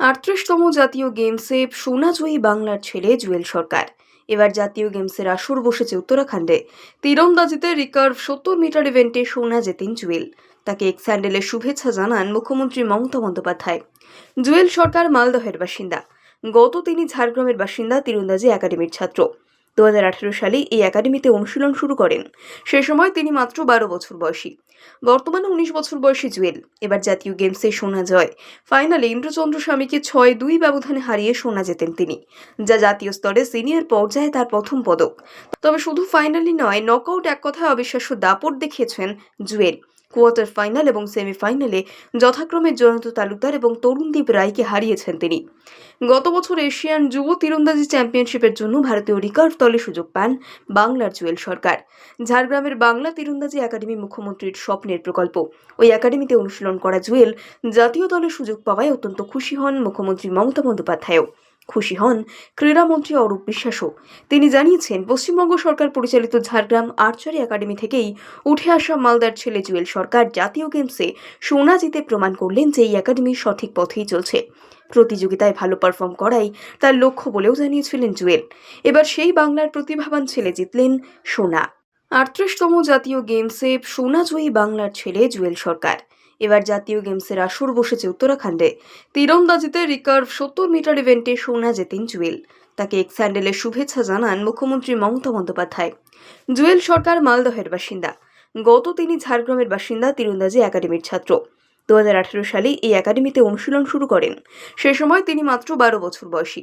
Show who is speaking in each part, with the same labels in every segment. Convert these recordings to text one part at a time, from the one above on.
Speaker 1: আটত্রিশতম জাতীয় গেমসে সোনাজয়ী বাংলার ছেলে জুয়েল সরকার। এবার জাতীয় গেমসের আসর বসেছে উত্তরাখণ্ডে। তীরন্দাজিতে রিকার্ভ সত্তর মিটার ইভেন্টে সোনা জেতেন জুয়েল। তাকে এক স্যান্ডেলের শুভেচ্ছা জানান মুখ্যমন্ত্রী মমতা বন্দ্যোপাধ্যায়। জুয়েল সরকার মালদহের বাসিন্দা। গত তিনি ঝাড়গ্রামের বাসিন্দা, তীরন্দাজি একাডেমির ছাত্র। দু হাজার আঠেরো সালে এই একাডেমিতে অনুশীলন শুরু করেন। সে সময় তিনি মাত্র বারো বছর বয়সী। বর্তমানে উনিশ বছর বয়সী জুয়েল। এবার জাতীয় গেমসে সোনা জয়। ফাইনালে ইন্দ্রচন্দ্র স্বামীকে ছয় দুই ব্যবধানে হারিয়ে সোনা জেতেন তিনি, যা জাতীয় স্তরে সিনিয়র পর্যায়ে তার প্রথম পদক। তবে শুধু ফাইনালই নয়, নকআউট এক কথায় অবিশ্বাস্য দাপট দেখিয়েছেন জুয়েল। কোয়ার্টার ফাইনাল এবং সেমিফাইনালে যথাক্রমে জয়ন্ত তালুকদার এবং তরুণদীপ রায়কে হারিয়েছেন তিনি। গত বছর এশিয়ান যুব তীরন্দাজি চ্যাম্পিয়নশিপের জন্য ভারতীয় রিকার্ভ দলে সুযোগ পান বাংলার জুয়েল সরকার। ঝাড়গ্রামের বাংলা তীরন্দাজি একাডেমি মুখ্যমন্ত্রীর স্বপ্নের প্রকল্প। ওই একাডেমিতে অনুশীলন করা জুয়েল জাতীয় দলে সুযোগ পাওয়ায় অত্যন্ত খুশি হন মুখ্যমন্ত্রী মমতা বন্দ্যোপাধ্যায়ও। খুশি হন ক্রীড়ামন্ত্রী অরূপ বিশ্বাসও। তিনি জানিয়েছেন, পশ্চিমবঙ্গ সরকার পরিচালিত ঝাড়গ্রাম আর্চারি একাডেমি থেকেই উঠে আসা মালদার ছেলে জুয়েল সরকার জাতীয় গেমসে সোনা জিতে প্রমাণ করলেন যে এই একাডেমি সঠিক পথেই চলছে। প্রতিযোগিতায় ভালো পারফর্ম করাই তার লক্ষ্য বলেও জানিয়েছিলেন জুয়েল। এবার সেই বাংলার প্রতিভাবান ছেলে জিতলেন সোনা। আটত্রিশতম জাতীয় গেমসে সোনাজয়ী বাংলার ছেলে জুয়েল সরকার। এবার জাতীয় গেমসের আসর বসেছে উত্তরাখণ্ডে। তীরন্দাজিতে রিকার্ভ সত্তর মিটার ইভেন্টে সোনা জেতেন জুয়েল। তাকে এক স্যান্ডেলের শুভেচ্ছা জানান মুখ্যমন্ত্রী মমতা বন্দ্যোপাধ্যায়। জুয়েল সরকার মালদহের বাসিন্দা। গত তিনি ঝাড়গ্রামের বাসিন্দা, তীরন্দাজি একাডেমির ছাত্র। দু হাজার আঠারো সালে এই একাডেমিতে অনুশীলন শুরু করেন। সে সময় তিনি মাত্র বারো বছর বয়সী।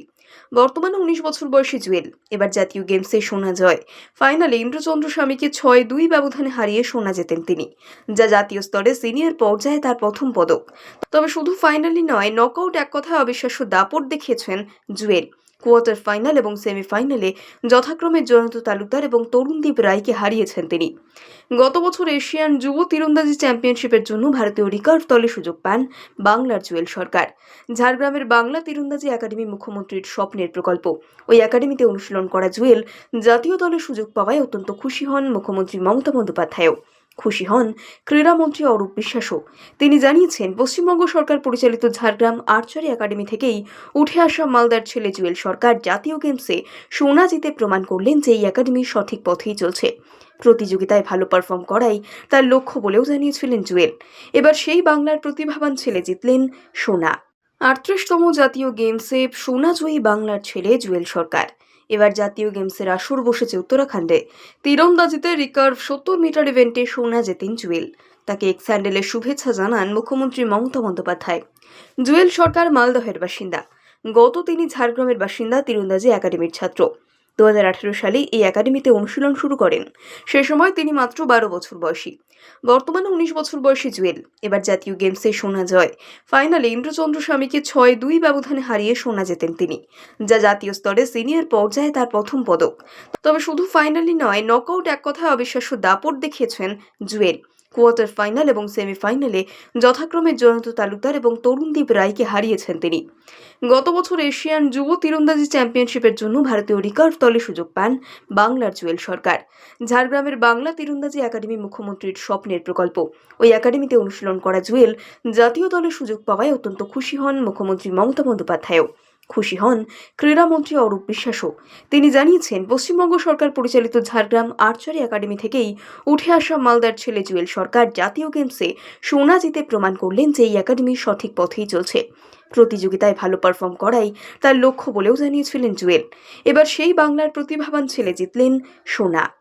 Speaker 1: বর্তমানে উনিশ বছর বয়সী জুয়েল। এবার জাতীয় গেমসে সোনা জয়। ফাইনালে ইন্দ্রচন্দ্র স্বামীকে ছয় দুই ব্যবধানে হারিয়ে সোনা জেতেন তিনি, যা জাতীয় স্তরে সিনিয়র পর্যায়ে তার প্রথম পদক। তবে শুধু ফাইনালই নয়, নকআউট এক কথায় অবিশ্বাস্য দাপট দেখিয়েছেন জুয়েল। কোয়ার্টার ফাইনাল এবং সেমিফাইনালে যথাক্রমে জয়ন্ত তালুকদার এবং তরুণদীপ রায়কে হারিয়েছেন তিনি। গত বছর এশিয়ান যুব তীরন্দাজি চ্যাম্পিয়নশিপের জন্য ভারতীয় রিকার্ভ দলে সুযোগ পান বাংলার জুয়েল সরকার। ঝাড়গ্রামের বাংলা তীরন্দাজি একাডেমি মুখ্যমন্ত্রীর স্বপ্নের প্রকল্প। ওই একাডেমিতে অনুশীলন করা জুয়েল জাতীয় দলে সুযোগ পাওয়ায় অত্যন্ত খুশি হন মুখ্যমন্ত্রী মমতা বন্দ্যোপাধ্যায়ও। খুশি হন ক্রীড়ামন্ত্রী অরূপ বিশ্বাসও। তিনি জানিয়েছেন, পশ্চিমবঙ্গ সরকার পরিচালিত ঝাড়গ্রাম আর্চারি একাডেমি থেকেই উঠে আসা মালদার ছেলে জুয়েল সরকার জাতীয় গেমসে সোনা জিতে প্রমাণ করলেন যে এই একাডেমি সঠিক পথেই চলছে। প্রতিযোগিতায় ভালো পারফর্ম করাই তার লক্ষ্য বলেও জানিয়েছিলেন জুয়েল। এবার সেই বাংলার প্রতিভাবান ছেলে জিতলেন সোনা। আটত্রিশতম জাতীয় গেমসে সোনাজয়ী বাংলার ছেলে জুয়েল সরকার। এবার জাতীয় গেমসের আসর বসেছে উত্তরাখণ্ডে। তীরন্দাজিতে রিকার্ভ সত্তর মিটার ইভেন্টে সোনা জেতেন জুয়েল। তাকে এক স্যান্ডেলের শুভেচ্ছা জানান মুখ্যমন্ত্রী মমতা বন্দ্যোপাধ্যায়। জুয়েল সরকার মালদহের বাসিন্দা। গত তিনি ঝাড়গ্রামের বাসিন্দা, তীরন্দাজি একাডেমির ছাত্র। দু হাজার আঠেরো সালে এই একাডেমিতে অনুশীলন শুরু করেন। সে সময় তিনি মাত্র বারো বছর বয়সী। বর্তমানে উনিশ বছর বয়সী জুয়েল। এবার জাতীয় গেমসে সোনা জয়। ফাইনালে ইন্দ্রচন্দ্র স্বামীকে ছয় দুই ব্যবধানে হারিয়ে সোনা জেতেন তিনি, যা জাতীয় স্তরে সিনিয়র পর্যায়ে তার প্রথম পদক। তবে শুধু ফাইনালই নয়, নকআউট এক কথায় অবিশ্বাস্য দাপট দেখিয়েছেন জুয়েল। কোয়ার্টার ফাইনাল এবং সেমিফাইনালে যথাক্রমে জয়ন্ত তালুকদার এবং তরুণদীপ রায়কে হারিয়েছেন তিনি। গত বছর এশিয়ান যুব তীরন্দাজি চ্যাম্পিয়নশিপের জন্য ভারতীয় রিকার্ভ দলে সুযোগ পান বাংলার জুয়েল সরকার। ঝাড়গ্রামের বাংলা তীরন্দাজি একাডেমি মুখ্যমন্ত্রীর স্বপ্নের প্রকল্প। ওই একাডেমিতে অনুশীলন করা জুয়েল জাতীয় দলে সুযোগ পাওয়ায় অত্যন্ত খুশি হন মুখ্যমন্ত্রী মমতা বন্দ্যোপাধ্যায়ও। খুশি হন ক্রীড়ামন্ত্রী অরূপ বিশ্বাসও। তিনি জানিয়েছেন, পশ্চিমবঙ্গ সরকার পরিচালিত ঝাড়গ্রাম আর্চারি একাডেমি থেকেই উঠে আসা মালদার ছেলে জুয়েল সরকার জাতীয় গেমসে সোনা জিতে প্রমাণ করলেন যে এই একাডেমি সঠিক পথেই চলছে। প্রতিযোগিতায় ভালো পারফর্ম করাই তার লক্ষ্য বলেও জানিয়েছিলেন জুয়েল। এবার সেই বাংলার প্রতিভাবান ছেলে জিতলেন সোনা।